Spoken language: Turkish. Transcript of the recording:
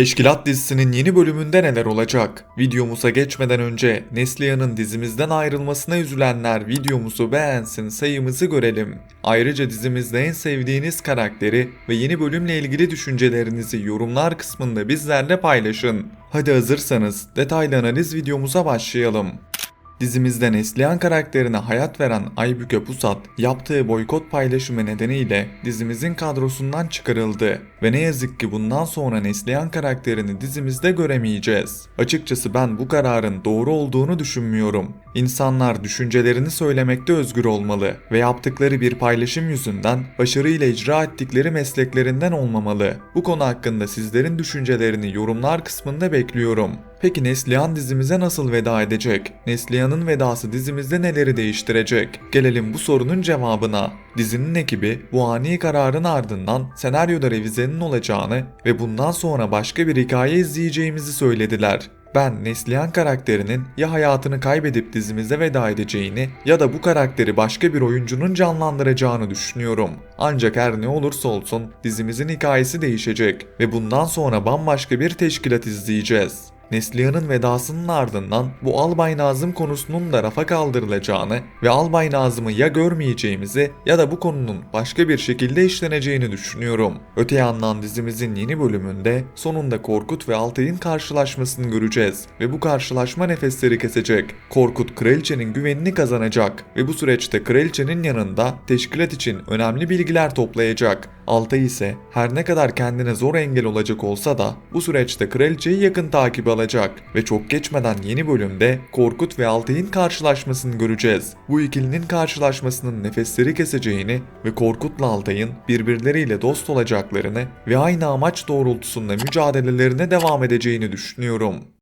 Teşkilat dizisinin yeni bölümünde neler olacak? Videomuza geçmeden önce Neslihan'ın dizimizden ayrılmasına üzülenler videomuzu beğensin sayımızı görelim. Ayrıca dizimizde en sevdiğiniz karakteri ve yeni bölümle ilgili düşüncelerinizi yorumlar kısmında bizlerle paylaşın. Hadi hazırsanız detaylı analiz videomuza başlayalım. Dizimizde Neslihan karakterine hayat veren Aybüke Pusat yaptığı boykot paylaşımı nedeniyle dizimizin kadrosundan çıkarıldı ve ne yazık ki bundan sonra Neslihan karakterini dizimizde göremeyeceğiz. Açıkçası ben bu kararın doğru olduğunu düşünmüyorum. İnsanlar düşüncelerini söylemekte özgür olmalı ve yaptıkları bir paylaşım yüzünden başarıyla icra ettikleri mesleklerinden olmamalı. Bu konu hakkında sizlerin düşüncelerini yorumlar kısmında bekliyorum. Peki Neslihan dizimize nasıl veda edecek? Neslihan'ın vedası dizimizde neleri değiştirecek? Gelelim bu sorunun cevabına. Dizinin ekibi bu ani kararın ardından senaryoda revizenin olacağını ve bundan sonra başka bir hikaye izleyeceğimizi söylediler. Ben Neslihan karakterinin ya hayatını kaybedip dizimize veda edeceğini ya da bu karakteri başka bir oyuncunun canlandıracağını düşünüyorum. Ancak her ne olursa olsun dizimizin hikayesi değişecek ve bundan sonra bambaşka bir teşkilat izleyeceğiz. Neslihan'ın vedasının ardından bu Albay Nazım konusunun da rafa kaldırılacağını ve Albay Nazım'ı ya görmeyeceğimizi ya da bu konunun başka bir şekilde işleneceğini düşünüyorum. Öte yandan dizimizin yeni bölümünde sonunda Korkut ve Altay'ın karşılaşmasını göreceğiz ve bu karşılaşma nefesleri kesecek. Korkut kraliçenin güvenini kazanacak ve bu süreçte kraliçenin yanında teşkilat için önemli bilgiler toplayacak. Altay ise her ne kadar kendine zor engel olacak olsa da bu süreçte kraliçeyi yakın takip alacak ve çok geçmeden yeni bölümde Korkut ve Altay'ın karşılaşmasını göreceğiz. Bu ikilinin karşılaşmasının nefesleri keseceğini ve Korkut'la Altay'ın birbirleriyle dost olacaklarını ve aynı amaç doğrultusunda mücadelelerine devam edeceğini düşünüyorum.